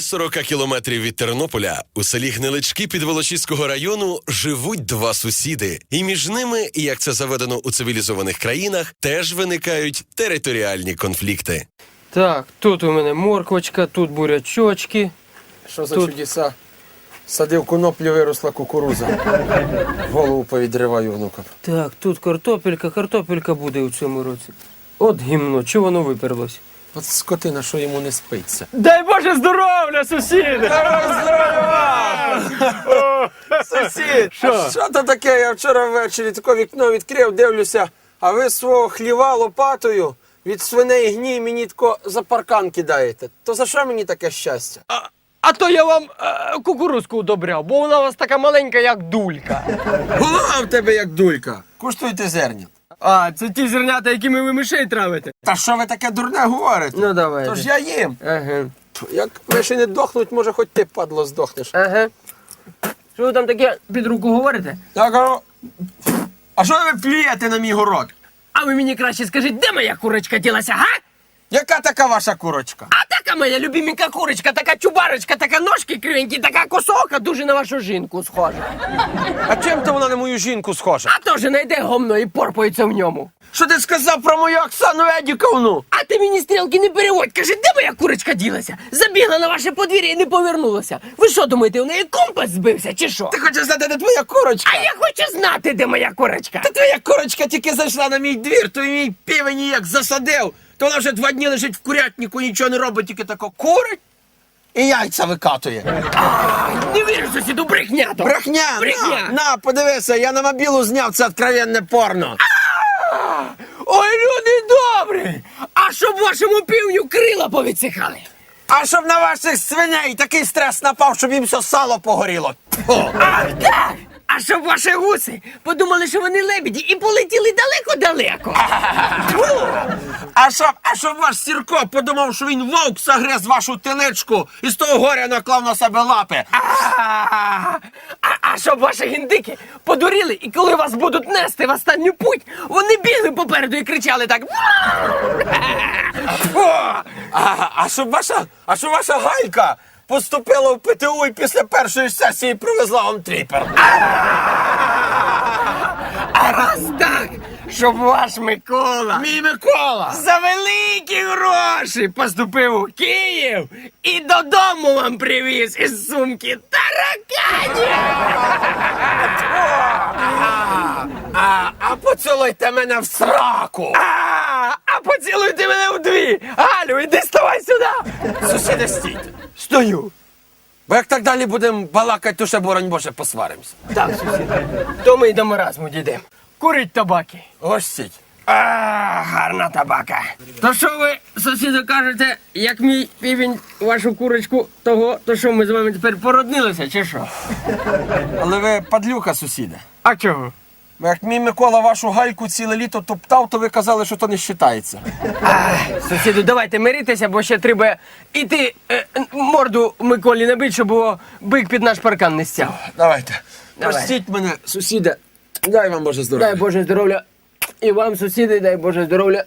40 кілометрів від Тернополя у селі Гнилички Підволочиського району живуть два сусіди, і між ними, як це заведено у цивілізованих країнах, теж виникають територіальні конфлікти. Так, тут у мене морквочка, тут бурячочки. Що за Тут- чудеса? Садив коноплю, виросла кукуруза. Голову повідриваю внукам. Так, тут картопелька, картопелька буде у цьому році. От гімно, чого воно виперлось? От скотина, що йому не спиться. Дай Боже здоров'я, сусіди! Сусід! Що? Що то таке? Я вчора ввечері таке вікно відкрив, дивлюся, а ви свого хліва лопатою від свиней гній мені тако за паркан кидаєте. То за що мені таке щастя? А, а то я вам е, кукурузку удобряв, бо вона у вас така маленька, як дулька. Голова в тебе як дулька. Куштуйте зерня. А, це ті зернята, якими ви мишей травите. Та що ви таке дурне говорите? Ну давай. Тож я їм. Ага. Як миші не дохнуть, може хоч ти, падло, здохнеш. Ага. Що ви там таке під руку говорите? Я кажу, а що ви плюєте на мій город? А ви мені краще скажіть, де моя курочка ділася, га? Яка така ваша курочка? А моя любименька курочка, така чубарочка, така ножки кривенькі, така косока, дуже на вашу жінку схожа. А чим то вона на мою жінку схожа? А то же найде гомно і порпається в ньому. Що ти сказав про мою Оксану Едіковну? А ти мені стрілки не переводь, кажи, де моя курочка ділася? Забігла на ваше подвір'я і не повернулася. Ви що думаєте, у неї компас збився чи що? Ти хочеш знати, де твоя курочка? А я хочу знати, де моя курочка. Та твоя курочка тільки зайшла на мій двір, то і мій півень як засадив. То вона вже два дні лежить в курятнику, нічого не робить, тільки тако курить і яйця викатує. Не вірю, сусіду, брехня то. Брехня! Брехня. На, на, подивися, я на мобілу зняв це откровенне порно. Ой, люди добрі! А щоб вашому півню крила повідсихали. А щоб на ваших свиней такий стрес напав, щоб їм все сало погоріло. Тьфу. Ах так! А щоб ваші гуси подумали, що вони лебеді і полетіли далеко-далеко. А щоб, а щоб ваш Сірко подумав, що він вовк загриз вашу теличку і з того горя наклав на себе лапи. А, а, а щоб ваші гіндики подуріли, і коли вас будуть нести в останню путь, вони бігли попереду і кричали так. Фу! А, а щоб ваша, а щоб ваша галька поступила в ПТУ і після першої сесії привезла вам тріпер. А раз так, щоб ваш Микола Мій Микола! за великі гроші поступив у Київ і додому вам привіз із сумки тараканів. А, а поцілуйте мене в сраку! А, а поцілуйте мене вдві. Галю, іди ставай сюди. Сусіди стійте. Стою. Бо як так далі будемо балакати, то ще, боронь Боже, посваримося. Так, сусід, то ми й до маразму дійдемо. Курить табаки. Ось стіть. А, гарна табака. То що ви, сусіду, кажете, як мій півень вашу курочку того, то що ми з вами тепер породнилися, чи що? Але ви падлюка, сусіде. А чого? Як мій Микола вашу гальку ціле літо топтав, то ви казали, що то не вважається. Сусіду, давайте миритися, бо ще треба іти е, морду Миколі набити, щоб його бик під наш паркан не стяв. Давайте. Давай. Простіть мене, сусіде. Дай вам Боже здоров'я. Дай Боже здоров'я і вам, сусіди, дай Боже здоров'я.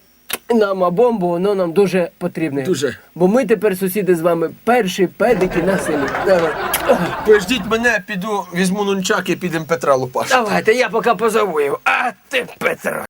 Нам обом, бо воно нам дуже потрібне. Дуже. Бо ми тепер, сусіди, з вами перші педики на селі. Давай. Пождіть мене, піду, візьму нунчак і підемо Петра Лупаш. Давайте, я поки позову його. А ти, Петро.